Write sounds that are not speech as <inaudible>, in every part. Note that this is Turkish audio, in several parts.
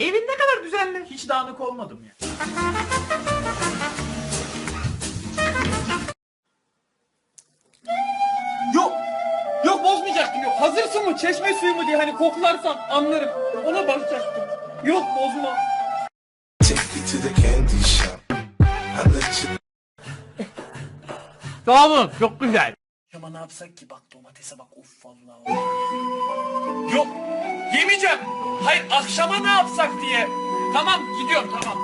Evin ne kadar düzenli. Hiç dağınık olmadım ya. Yok. Yok bozmayacaktım yok. Hazırsın mı? Çeşme suyu mu diye hani koklarsan anlarım. Ona bakacaktım. Yok bozma. Take you to the Sağ olun. Çok güzel. Ama ne yapsak ki bak domatese bak of vallahi. Yok yemeyeceğim. Hayır akşama ne yapsak diye. Tamam gidiyorum tamam.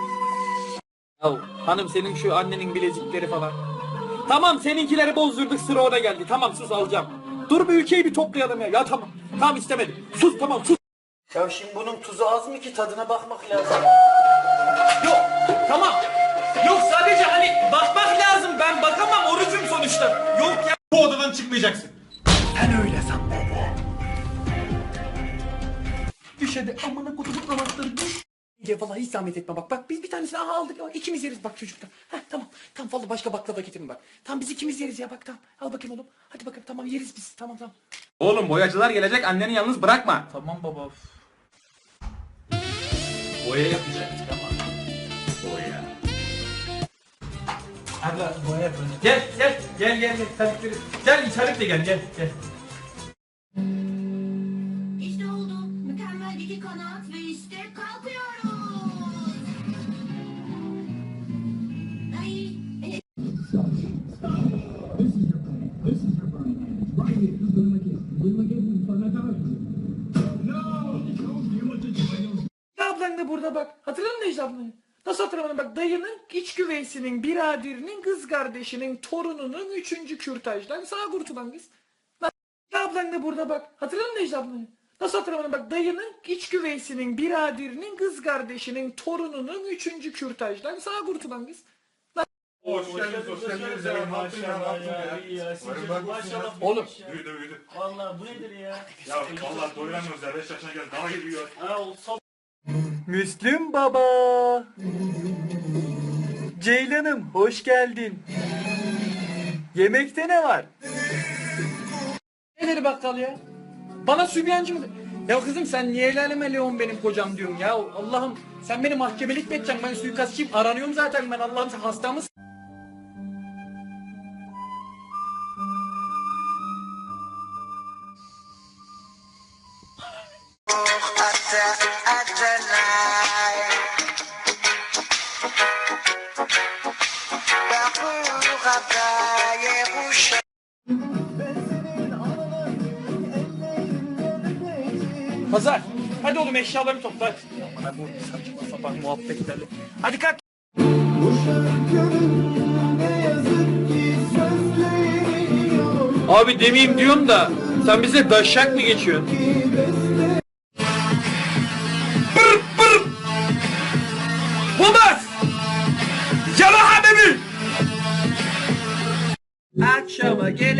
Ya hanım senin şu annenin bilezikleri falan. Tamam seninkileri bozdurduk sıra ona geldi. Tamam sus alacağım. Dur bir ülkeyi bir toplayalım ya. Ya tamam. Tamam istemedim. Sus tamam sus. Ya şimdi bunun tuzu az mı ki tadına bakmak lazım. Yok tamam. Yok sadece hani bakmak lazım. Ben bakamam orucum sonuçta. Yok ya. Bu odadan çıkmayacaksın. Düş hadi amına kutumun anahtarı düş. Ya vallahi hiç zahmet etme bak. Bak biz bir tanesini aha aldık ama ikimiz yeriz bak çocuktan. Heh tamam. Tamam vallahi başka baklava getirin bak. Tamam biz ikimiz yeriz ya bak tamam. Al bakayım oğlum. Hadi bakalım tamam yeriz biz. Tamam tamam. Oğlum boyacılar gelecek anneni yalnız bırakma. Tamam baba. Boya yapacaktık ama. Aga boya yapalım. Gel gel gel gel gel terlikleri. Gel içerik de gel gel gel. İşte oldu. Mükemmel iki kanat ve işte kalkıyoruz. Ay, e, Necla ablan da burada bak. Hatırladın mı Necla ablanı? Hatırlamadın bak dayının iç güveysinin biraderinin kız kardeşinin torununun üçüncü kürtajdan sağ kurtulan kız. Necla ablan da burada bak. Hatırladın mı Necla ablanı? Nasıl hatırlamadın bak dayının iç güveysinin biraderinin kız kardeşinin torununun üçüncü kürtajdan sağ kurtulan kız. Hoş geldiniz, hoş geldiniz. Ya, maşallah ya. Maşallah. Oğlum Büyüdü, büyüdü. Vallahi bu nedir ya? Ya vallahi doyuramıyoruz ya. 5 yaşına geldi. Daha geliyor. Ha olsa Müslüm baba. Ceylanım hoş geldin. Yemekte ne var? Neleri bakkal ya? Bana sübyancı mı? Ya kızım sen niye el aleme Leon benim kocam diyorsun ya? Allah'ım sen beni mahkemelik mi edeceksin? Ben suikastçıyım. Aranıyorum zaten ben Allah'ım sen hasta mısın? Pazar. Hadi oğlum eşyalarını topla. hadi. Bana bu saçma sapan muhabbetlerle. Hadi kalk. Abi demeyeyim diyorum da sen bize daşak mı geçiyorsun?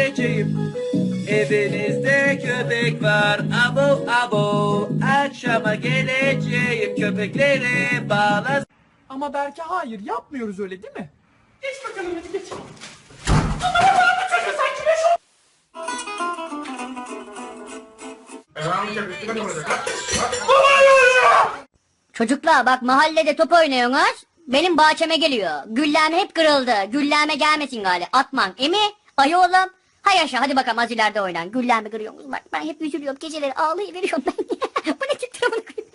Geleceğim. Evinizde köpek var. Abo abo. Akşama geleceğim. Köpekleri bağla. Ama belki hayır yapmıyoruz öyle değil mi? Geç bakalım hadi geç. Çocuklar bak mahallede top oynuyorsunuz. Benim bahçeme geliyor. Güllem hep kırıldı. Gülleme gelmesin gali. Atman. Emi? Ayı oğlum. Hay yaşa hadi bakalım az ileride oynan. Güllemi kırıyorsunuz. Bak ben hep üzülüyorum. Geceleri ağlayıveriyorum ben. <laughs> Bu ne telefonu kırıyor?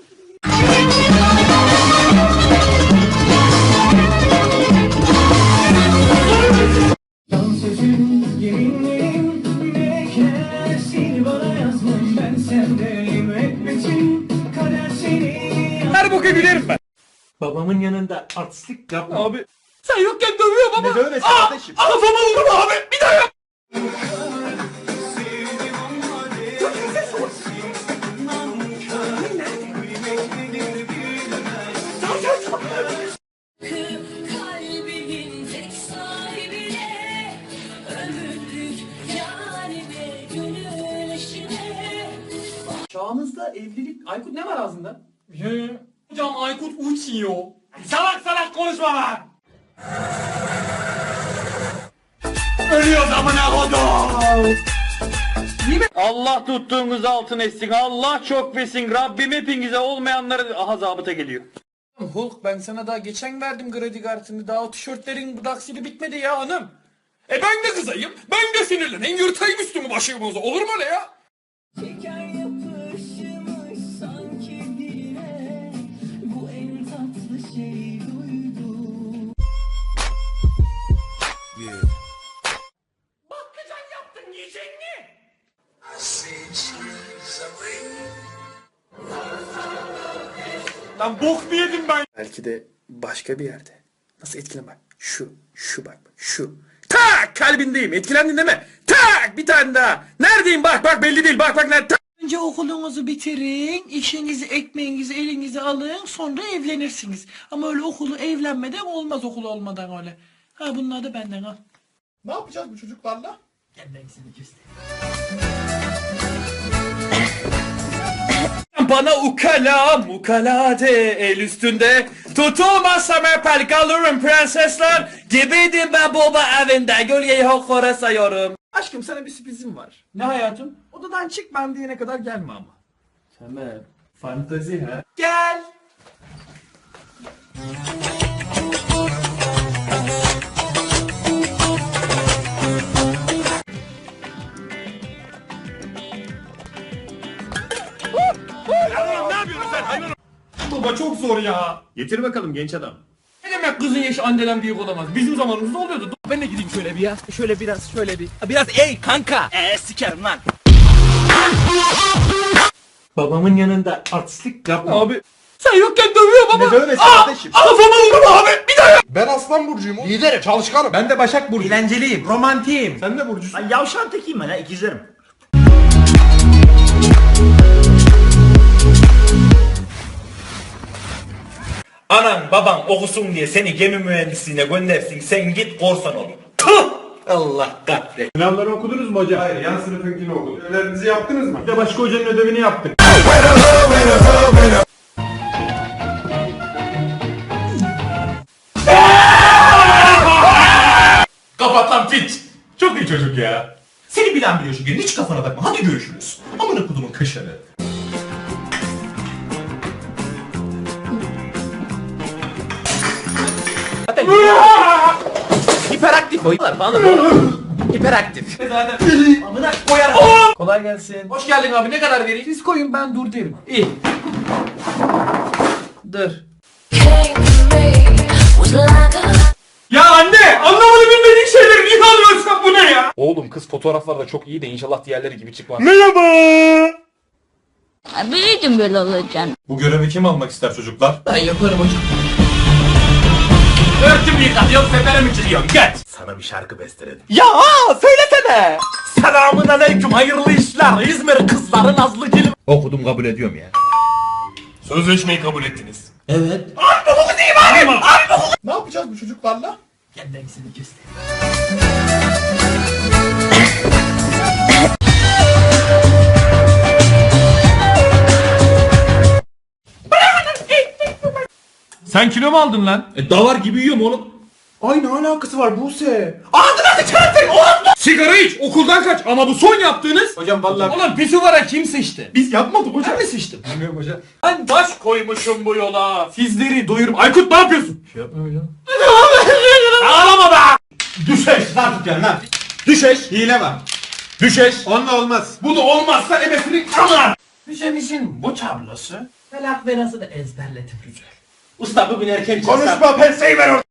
Her boka gülerim ben. babamın yanında artistlik yapma. Abi. Sen yokken dövüyor baba. Ne dövmesi Aa, kardeşim? Kafama vurma abi. Bir daha yap. Çağımızda evlilik... Aykut ne var ağzında? Hocam Aykut uçuyor. Salak salak konuşma lan. Ölüyoruz amına kodum. Allah tuttuğunuz altın etsin. Allah çok versin. Rabbim hepinize olmayanları aha zabıta geliyor. Hulk ben sana daha geçen verdim kredi kartını. Daha o tişörtlerin taksidi bitmedi ya hanım. E ben de kızayım. Ben de sinirleneyim. Yırtayım üstümü başımıza. Olur mu öyle ya? Bakkacan Lan bok mu yedim ben? Belki de başka bir yerde. Nasıl etkilen bak. Şu, şu bak, bak, şu. Tak! Kalbindeyim. Etkilendin değil mi? Tak! Bir tane daha. Neredeyim? Bak bak belli değil. Bak bak nerede? Önce okulunuzu bitirin, işinizi, ekmeğinizi elinize alın, sonra evlenirsiniz. Ama öyle okulu evlenmeden olmaz okul olmadan öyle. Ha bunlar da benden al. Ne yapacağız bu çocuklarla? Bana ukala mukala de el üstünde Tutulmazsam öper kalırım prensesler Gibiydim ben baba evinde Gölgeyi hokora sayıyorum Aşkım sana bir sürprizim var. Ne hayatım? Odadan çık ben diyene kadar gelme ama. Tamam Fantazi ha Gel. Baba çok zor ya Getir bakalım genç adam. Ne demek kızın yaşı anneden büyük olamaz Bizim zamanımızda oluyordu Ben de gideyim şöyle bir ya Şöyle biraz şöyle bir Biraz ey kanka Eee sikerim lan Babamın yanında artistlik yapma Abi sen yokken dövüyor baba. Ne dövmesi Aa, kardeşim? Kafama vurma abi. Bir daha. Ben Aslan Burcu'yum. Liderim, çalışkanım. Ben de Başak Burcu. Eğlenceliyim, romantiyim. Sen de Burcu'sun. Ben yavşan tekiyim ben ha ikizlerim. Anan baban okusun diye seni gemi mühendisliğine göndersin sen git korsan ol. Tuh! Allah kahretsin. Sınavları okudunuz mu hocam? Hayır, yan sınıfınkini okudum. Ödevlerinizi yaptınız mı? Bir de başka hocanın ödevini yaptık. Kapat lan piç. Çok iyi çocuk ya. Seni bilen biliyor şu gün hiç kafana takma hadi görüşürüz. Amına kudumun kaşarı. Hiperaktif boyutlar falan. Hiperaktif. Amına koyarım. Kolay gelsin. Hoş geldin abi ne kadar vereyim? Siz koyun ben dur derim. İyi. Dur. Ya anne anlamadı bilmediğin şeyleri niye alıyorsun bu ne ya? Oğlum kız fotoğraflarda çok iyi de inşallah diğerleri gibi çıkmaz. Biliyordum böyle olacağını. Bu görevi kim almak ister çocuklar? Ben yaparım hocam. Örtümü yıkatıyorsun seferim içiriyorsun geç. Sana bir şarkı besteledim. Ya söylesene. Selamun aleyküm hayırlı işler. İzmir kızları nazlı gelim. Okudum kabul ediyorum ya. Sözleşmeyi kabul ettiniz. Ne yapacağız bu çocuklarla? Gel ben seni Sen kilo mu aldın lan? E davar gibi yiyorum oğlum. Ay ne alakası var Buse? Sigara iç okuldan kaç ama bu son yaptığınız. Hocam vallahi Ulan pisuvara kim sıçtı? biz yapmadık hocam. Ben mi sıçtım? Bilmiyorum hocam. Ben baş koymuşum bu yola. Sizleri doyurum. Aykut ne yapıyorsun? Şey yapmıyorum hocam. <laughs> Ağlama be! Düşeş lan tutuyorsun lan. Düşeş hile var. Düşeş. Onunla olmaz. Bu da olmazsa ebesini ama. Müzemizin bu tablosu felak ve nasıl da ezberledim güzel. Usta bugün erken Konuşma penseyi ver orada.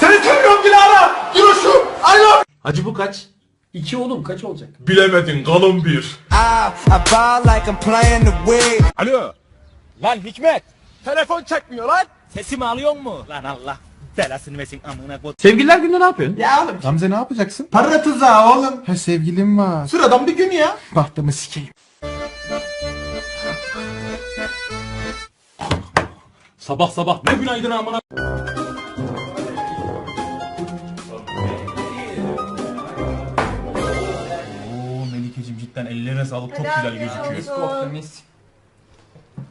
Seni sevmiyorum Dilara. Duruşum. I love Hacı bu kaç? İki oğlum kaç olacak? Bilemedin kalın bir. Alo. Lan Hikmet. Telefon çekmiyor lan. Sesimi alıyor mu? Lan Allah. Belasını versin amına kod. Sevgililer günde ne yapıyorsun? Ya oğlum. Gamze ne yapacaksın? Para tuzağı oğlum. Ha sevgilim var. Sıradan bir gün ya. Bahtımı sikeyim. Sabah sabah ne günaydın amına. Oo Melikeciğim cidden ellerine sağlık çok güzel gözüküyor.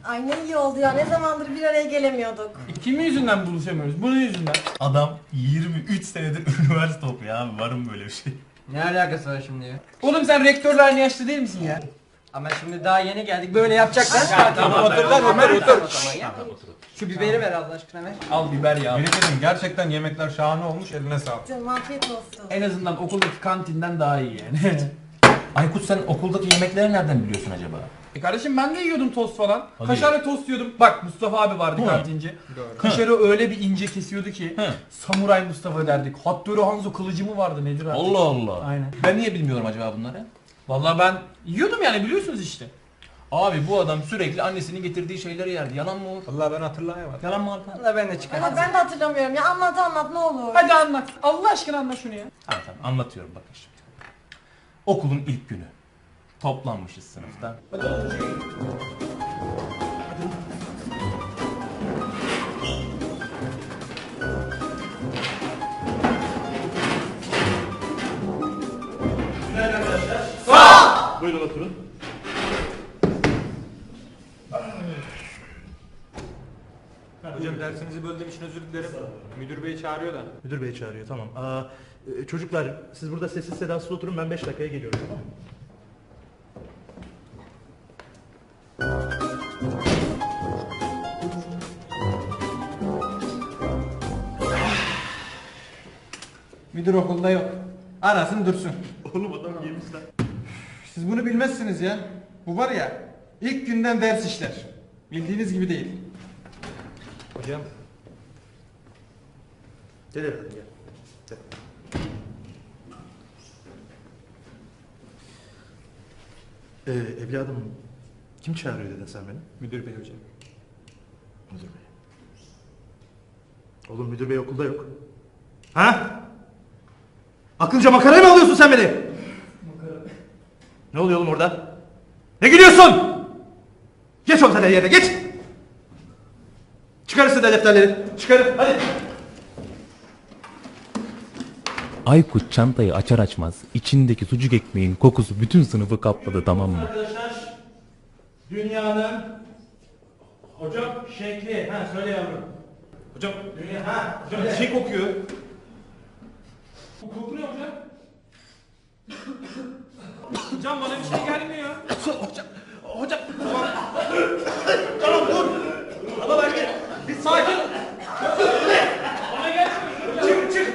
Ay ne iyi oldu ya. Ne zamandır bir araya gelemiyorduk. Kimin yüzünden buluşamıyoruz? Bunun yüzünden. Adam 23 senedir <laughs> üniversite okuyor abi. Varım böyle bir şey. Ne alakası var şimdi ya? Oğlum sen rektörle aynı yaşta değil misin ya? Ama şimdi daha yeni geldik böyle yapacaklar. tamam otur lan otur otur. Şu biberi ver Allah aşkına ver. Al biber ya. Melih dedim gerçekten yemekler şahane olmuş eline sağlık. Canım afiyet olsun. En azından okuldaki kantinden daha iyi yani. Aykut sen okuldaki yemekleri nereden biliyorsun acaba? E kardeşim ben de yiyordum tost falan. Kaşarlı tost yiyordum. Bak Mustafa abi vardı kantinci. Kaşarı öyle bir ince kesiyordu ki. Hı. Samuray Mustafa derdik. Hattori Hanzo kılıcı mı vardı nedir artık? Allah Allah. Aynen. Ben niye bilmiyorum acaba bunları? Vallahi ben yiyordum yani biliyorsunuz işte. Abi bu adam sürekli annesinin getirdiği şeyleri yerdi. Yalan mı o? Allah ben hatırlayamadım. Yalan mı Alpan? Valla ben de çıkar. Ama ben de hatırlamıyorum ya. Anlat anlat ne olur. Hadi anlat. Allah aşkına anlat şunu ya. Tamam tamam anlatıyorum bakın şimdi. Okulun ilk günü. Toplanmışız sınıfta. Buyurun oturun. Hocam dersinizi böldüğüm için özür dilerim. Müdür bey çağırıyor da. Müdür bey çağırıyor tamam. Aa, e, çocuklar siz burada sessiz sedasız oturun ben 5 dakikaya geliyorum tamam mı? Müdür okulda yok. Arasın dursun. Oğlum adam yemiş lan. Siz bunu bilmezsiniz ya. Bu var ya ilk günden ders işler. Bildiğiniz gibi değil. Hocam. Gel evladım gel. Gel. Ee, evladım kim çağırıyor dedin sen beni? Müdür bey hocam. Müdür bey. Oğlum müdür bey okulda yok. Ha? Akıllıca makaraya mı alıyorsun sen beni? Ne oluyor oğlum orada? Ne gülüyorsun? Geç oğlum sen de Çıkarırsın da defterleri. Çıkarın hadi. Aykut çantayı açar açmaz içindeki sucuk ekmeğin kokusu bütün sınıfı kapladı tamam mı? Arkadaşlar dünyanın hocam şekli ha söyle yavrum. Hocam dünya ha hocam bir şey kokuyor. Bu koku ne hocam? hocam bana bir şey gelmiyor. Hocam hocam tamam. tamam dur. Ama ben gel. Sakin. Bana gelmiyor. Çık çık.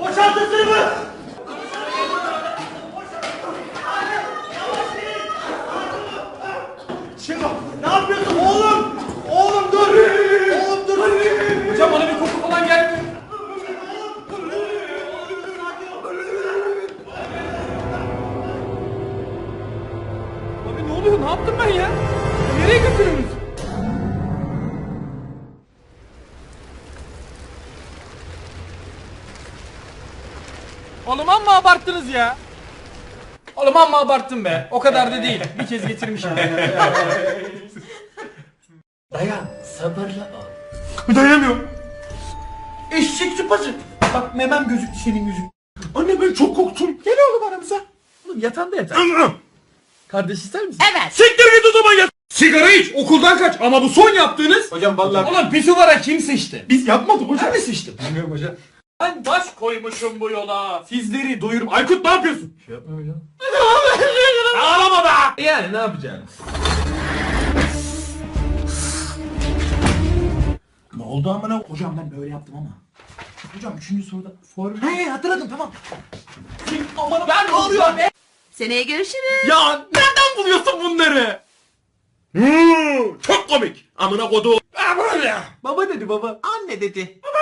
Boşaltın sınıfı. Çık. Ne yapıyorsun oğlum? Oğlum dur. Oğlum dur. Hocam bana bir koku falan gelmiyor. Abi ne oluyor? Ne yaptım ben ya? Nereye götürüyorsunuz? Oğlum amma abarttınız ya. Oğlum amma abarttın be. O kadar da değil. Bir kez getirmişim. <laughs> Dayanamıyorum. Eşek sıpası. Bak memem gözüktü senin yüzün. Anne ben çok korktum. Gel oğlum aramıza. Oğlum yatağında yatar. Kardeş ister misin? Evet. Siktir git o zaman ya. Sigara iç okuldan kaç ama bu son yaptığınız. Hocam vallahi Ulan pisuvara kim sıçtı? Biz yapmadık hocam. Ben mi sıçtım? bilmiyorum hocam. Ben baş koymuşum bu yola. Sizleri doyurum. Aykut ne yapıyorsun? Şey yapma hocam. <laughs> Ağlama be. Yani ne yapacaksınız? Ne oldu amına? Hocam ben böyle yaptım ama. Hocam üçüncü soruda form... He hatırladım tamam. Aman ben ne oluyor be? Seneye görüşürüz. Ya nereden buluyorsun bunları? Hmm, çok komik. Amına kodu. Baba dedi baba. Anne dedi. O?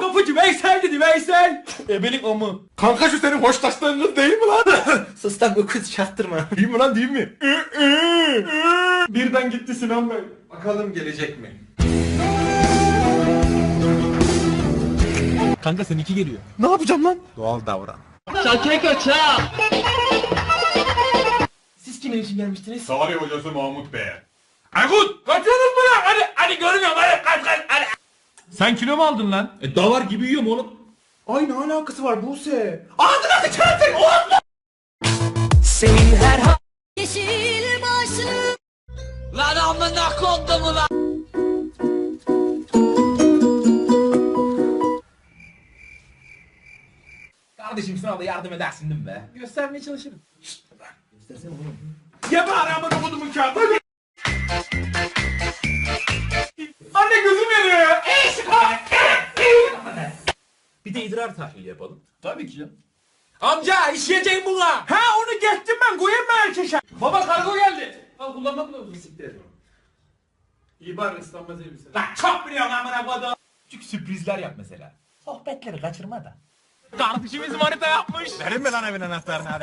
Kapıcı Veysel dedi Veysel. Ebelik o mu? Kanka şu senin hoştaşların kız değil mi lan? <laughs> Sus lan bu kız çaktırma. değil mi lan değil mi? Birden gitti Sinan Bey. Bakalım gelecek mi? Kanka sen iki geliyor. Ne yapacağım lan? Doğal davran. Siz kimin için gelmiştiniz? Tarih hocası Mahmut Bey. Aykut kaçıyorsunuz mu lan? Hadi hadi görmüyorum hadi kaç kaç hadi. Sen kilo mu aldın lan? E, davar gibi yiyorum oğlum. Ay ne alakası var Buse? Ağzına sıçarsın oğlum. Yeşil başlı Lan Amına kondumu lan. Kardeşim sınavda yardım edersin değil mi be? Göstermeye çalışırım. Ye bari amına kodumun kağıdı. Anne idrar tahlili yapalım. Tabii ki canım. Amca işleyeceğim buna. Ha onu geçtim ben koyayım mı erkeşe? Baba kargo geldi. Al kullanma kılavuzu siktir. İyi bari ıslanmaz elbise. Lan çok biliyorsun amına kodum. Küçük sürprizler yap mesela. Sohbetleri kaçırma da. Kardeşimiz manita yapmış. Verin mi lan evin anahtarını hadi.